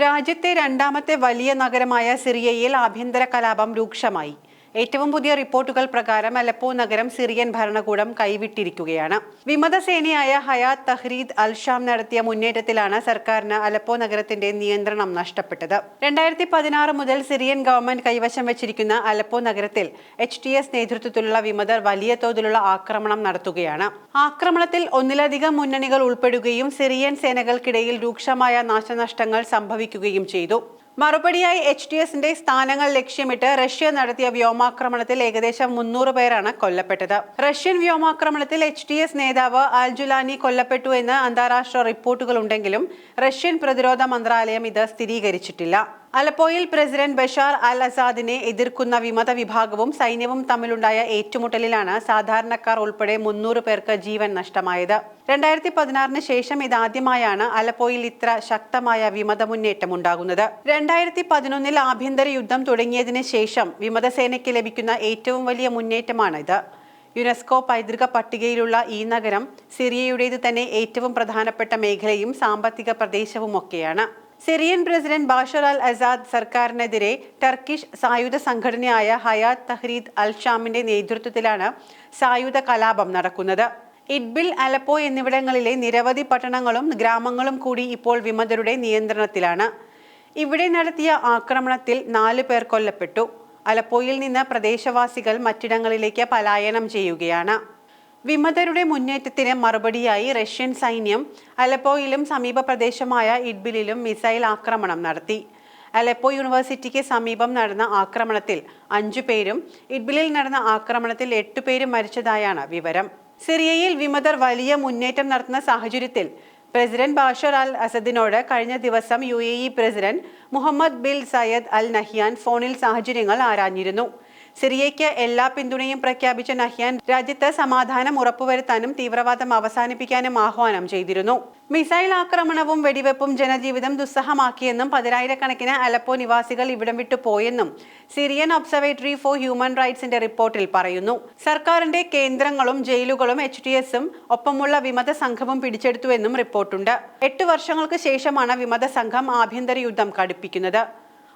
രാജ്യത്തെ രണ്ടാമത്തെ വലിയ നഗരമായ സിറിയയിൽ ആഭ്യന്തര കലാപം രൂക്ഷമായി. ഏറ്റവും പുതിയ റിപ്പോർട്ടുകൾ പ്രകാരം അലപ്പോ നഗരം സിറിയൻ ഭരണകൂടം കൈവിട്ടിരിക്കുകയാണ്. വിമതസേനയായ ഹയാത്ത് തഹ്രീദ് അൽഷാം നടത്തിയ മുന്നേറ്റത്തിലാണ് സർക്കാരിന് അലപ്പോ നഗരത്തിന്റെ നിയന്ത്രണം നഷ്ടപ്പെട്ടത്. രണ്ടായിരത്തി പതിനാറ് മുതൽ സിറിയൻ ഗവൺമെന്റ് കൈവശം വെച്ചിരിക്കുന്ന അലപ്പോ നഗരത്തിൽ എച്ച് ടി എസ് നേതൃത്വത്തിലുള്ള വിമതർ വലിയ തോതിലുള്ള ആക്രമണം നടത്തുകയാണ്. ആക്രമണത്തിൽ ഒന്നിലധികം മുന്നണികൾ ഉൾപ്പെടുകയും സിറിയൻ സേനകൾക്കിടയിൽ രൂക്ഷമായ നാശനഷ്ടങ്ങൾ സംഭവിക്കുകയും ചെയ്തു. മറുപടിയായി എച്ച് ഡി എസിന്റെ സ്ഥാനങ്ങൾ ലക്ഷ്യമിട്ട് റഷ്യ നടത്തിയ വ്യോമാക്രമണത്തിൽ ഏകദേശം മുന്നൂറ് പേരാണ് കൊല്ലപ്പെട്ടത്. റഷ്യൻ വ്യോമാക്രമണത്തിൽ എച്ച് ഡി എസ് നേതാവ് അൽജുലാനി കൊല്ലപ്പെട്ടു എന്ന് അന്താരാഷ്ട്ര റിപ്പോർട്ടുകൾ ഉണ്ടെങ്കിലും റഷ്യൻ പ്രതിരോധ മന്ത്രാലയം ഇത് സ്ഥിരീകരിച്ചിട്ടില്ല. അലപ്പോയിൽ പ്രസിഡന്റ് ബഷാർ അൽ അസാദിനെ എതിർക്കുന്ന വിമത വിഭാഗവും സൈന്യവും തമ്മിലുണ്ടായ ഏറ്റുമുട്ടലിലാണ് സാധാരണക്കാർ ഉൾപ്പെടെ മുന്നൂറ് പേർക്ക് ജീവൻ നഷ്ടമായത്. രണ്ടായിരത്തി പതിനാറിന് ശേഷം ഇതാദ്യമായാണ് അലപ്പോയിൽ ഇത്ര ശക്തമായ വിമത മുന്നേറ്റം ഉണ്ടാകുന്നത് രണ്ടായിരത്തി പതിനൊന്നിൽ ആഭ്യന്തര യുദ്ധം തുടങ്ങിയതിന് ശേഷം വിമതസേനയ്ക്ക് ലഭിക്കുന്ന ഏറ്റവും വലിയ മുന്നേറ്റമാണ് ഇത് യുനെസ്കോ പൈതൃക പട്ടികയിലുള്ള ഈ നഗരം സിറിയയുടേത് തന്നെ ഏറ്റവും പ്രധാനപ്പെട്ട മേഖലയും സാമ്പത്തിക പ്രദേശവുമൊക്കെയാണ്. Syrian president Bashar al Assad സർക്കാരിനെതിരെ ടർക്കിഷ് സായുധ സംഘടനയായ ഹയാത് തഹ്രീദ് അൽ ഷാമിന്റെ നേതൃത്വത്തിലാണ് സായുധ കലാപം നടക്കുന്നത്. ഇഡ്ബിൽ അലപ്പോ എന്നിവിടങ്ങളിലെ നിരവധി പട്ടണങ്ങളും ഗ്രാമങ്ങളും കൂടി ഇപ്പോൾ വിമതരുടെ നിയന്ത്രണത്തിലാണ്. ഇവിടെ നടത്തിയ ആക്രമണത്തിൽ നാല് പേർ കൊല്ലപ്പെട്ടു. അലപ്പോയിൽ നിന്ന് പ്രദേശവാസികൾ മറ്റിടങ്ങളിലേക്ക് പലായനം ചെയ്യുകയാണ്. വിമതരുടെ മുന്നേറ്റത്തിന് മറുപടിയായി റഷ്യൻ സൈന്യം അലപ്പോയിലും സമീപ പ്രദേശമായ ഇഡ്ബിലിലും മിസൈൽ ആക്രമണം നടത്തി. അലപ്പോ യൂണിവേഴ്സിറ്റിക്ക് സമീപം നടന്ന ആക്രമണത്തിൽ അഞ്ചു പേരും ഇഡ്ബിലിൽ നടന്ന ആക്രമണത്തിൽ എട്ടു പേരും മരിച്ചതായാണ് വിവരം. സിറിയയിൽ വിമതർ വലിയ മുന്നേറ്റം നടത്തുന്ന സാഹചര്യത്തിൽ പ്രസിഡന്റ് ബാഷർ അൽ അസദിനോട് കഴിഞ്ഞ ദിവസം U president Mohammed bin Zayed al Nahyan ഫോണിൽ സാഹചര്യങ്ങൾ ആരാഞ്ഞിരുന്നു. സിറിയയ്ക്ക് എല്ലാ പിന്തുണയും പ്രഖ്യാപിച്ച നഹ്യാൻ രാജ്യത്ത് സമാധാനം ഉറപ്പുവരുത്താനും തീവ്രവാദം അവസാനിപ്പിക്കാനും ആഹ്വാനം ചെയ്തിരുന്നു. മിസൈൽ ആക്രമണവും വെടിവെപ്പും ജനജീവിതം ദുസ്സഹമാക്കിയെന്നും പതിനായിരക്കണക്കിന് അലപ്പോ നിവാസികൾ ഇവിടം വിട്ടു പോയെന്നും സിറിയൻ ഒബ്സർവേറ്ററി ഫോർ ഹ്യൂമൻ റൈറ്റ്സിന്റെ റിപ്പോർട്ടിൽ പറയുന്നു. സർക്കാരിന്റെ കേന്ദ്രങ്ങളും ജയിലുകളും എച്ച് ടി എസും ഒപ്പമുള്ള വിമത സംഘവും പിടിച്ചെടുത്തുവെന്നും റിപ്പോർട്ടുണ്ട്. എട്ട് വർഷങ്ങൾക്ക് ശേഷമാണ് വിമത സംഘം ആഭ്യന്തര യുദ്ധം കടുപ്പിക്കുന്നത്.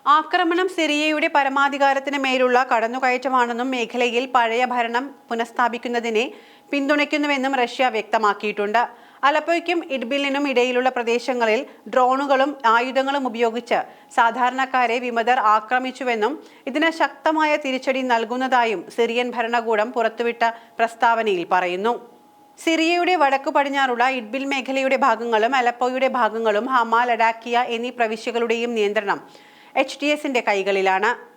ആക്രമണം സിറിയയുടെ പരമാധികാരത്തിന് മേലുള്ള കടന്നുകയറ്റമാണെന്നും മേഖലയിൽ പഴയ ഭരണം പുനഃസ്ഥാപിക്കുന്നതിനെ പിന്തുണയ്ക്കുന്നുവെന്നും റഷ്യ വ്യക്തമാക്കിയിട്ടുണ്ട്. അലപ്പോയ്ക്കും ഇഡ്ബിലിനും ഇടയിലുള്ള പ്രദേശങ്ങളിൽ ഡ്രോണുകളും ആയുധങ്ങളും ഉപയോഗിച്ച് സാധാരണക്കാരെ വിമതർ ആക്രമിച്ചുവെന്നും ഇതിന് ശക്തമായ തിരിച്ചടി നൽകുന്നതായും സിറിയൻ ഭരണകൂടം പുറത്തുവിട്ട പ്രസ്താവനയിൽ പറയുന്നു. സിറിയയുടെ വടക്കു പടിഞ്ഞാറുള്ള ഇഡ്ബിൽ മേഖലയുടെ ഭാഗങ്ങളും അലപ്പോയുടെ ഭാഗങ്ങളും ഹമാ ലഡാക്കിയ എന്നീ പ്രവിശ്യകളുടെയും നിയന്ത്രണം എച്ച് ഡി എസിന്റെ കൈകളിലാണ്